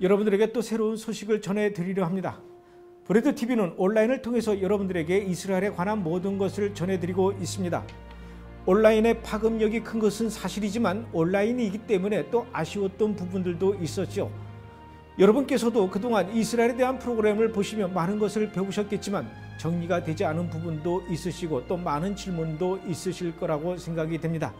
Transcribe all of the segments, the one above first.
여러분들에게 또 새로운 소식을 전해드리려 합니다. 브레드 TV는 온라인을 통해서 여러분들에게 이스라엘에 관한 모든 것을 전해드리고 있습니다. 온라인의 파급력이 큰 것은 사실이지만 온라인이기 때문에 또 아쉬웠던 부분들도 있었죠. 여러분께서도 그동안 이스라엘에 대한 프로그램을 보시며 많은 것을 배우셨겠지만 정리가 되지 않은 부분도 있으시고 또 많은 질문도 있으실 거라고 생각이 됩니다.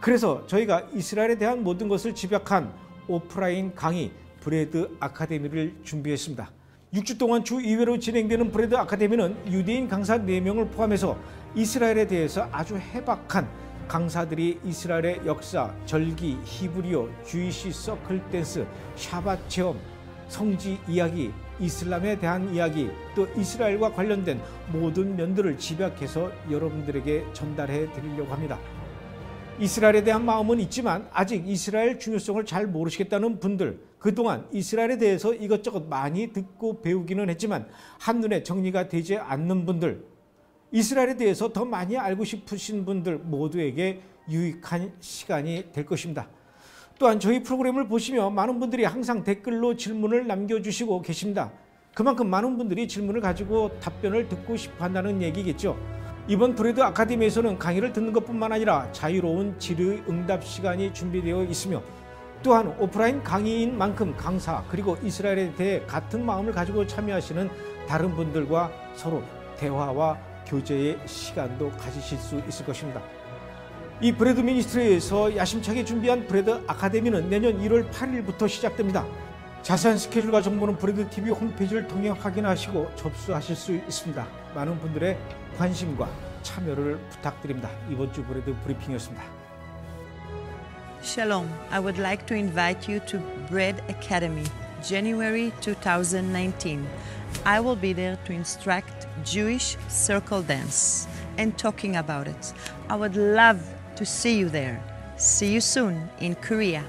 그래서 저희가 이스라엘에 대한 모든 것을 집약한 오프라인 강의 브레드 아카데미를 준비했습니다. 6주 동안 주 2회로 진행되는 브레드 아카데미는 유대인 강사 4명을 포함해서 이스라엘에 대해서 아주 해박한 강사들이 이스라엘의 역사, 절기, 히브리어, 주이시 서클 댄스, 샤밧 체험, 성지 이야기, 이슬람에 대한 이야기, 또 이스라엘과 관련된 모든 면들을 집약해서 여러분들에게 전달해 드리려고 합니다. 이스라엘에 대한 마음은 있지만 아직 이스라엘 중요성을 잘 모르시겠다는 분들, 그동안 이스라엘에 대해서 이것저것 많이 듣고 배우기는 했지만 한눈에 정리가 되지 않는 분들, 이스라엘에 대해서 더 많이 알고 싶으신 분들 모두에게 유익한 시간이 될 것입니다. 또한 저희 프로그램을 보시며 많은 분들이 항상 댓글로 질문을 남겨주시고 계십니다. 그만큼 많은 분들이 질문을 가지고 답변을 듣고 싶어 한다는 얘기겠죠. 이번 브레드 아카데미에서는 강의를 듣는 것뿐만 아니라 자유로운 질의 응답 시간이 준비되어 있으며 또한 오프라인 강의인 만큼 강사 그리고 이스라엘에 대해 같은 마음을 가지고 참여하시는 다른 분들과 서로 대화와 교제의 시간도 가지실 수 있을 것입니다. 이 브레드 미니스트리에서 야심차게 준비한 브레드 아카데미는 내년 1월 8일부터 시작됩니다. 자세한 스케줄과 정보는 브레드 TV 홈페이지를 통해 확인하시고 접수하실 수 있습니다. 많은 분들의 관심과 참여를 부탁드립니다. 이번 주 브레드 브리핑이었습니다. Shalom. I would like to invite you to Bread Academy, January 2019. I will be there to instruct Jewish circle dance and talking about it. I would love to see you there. See you soon in Korea.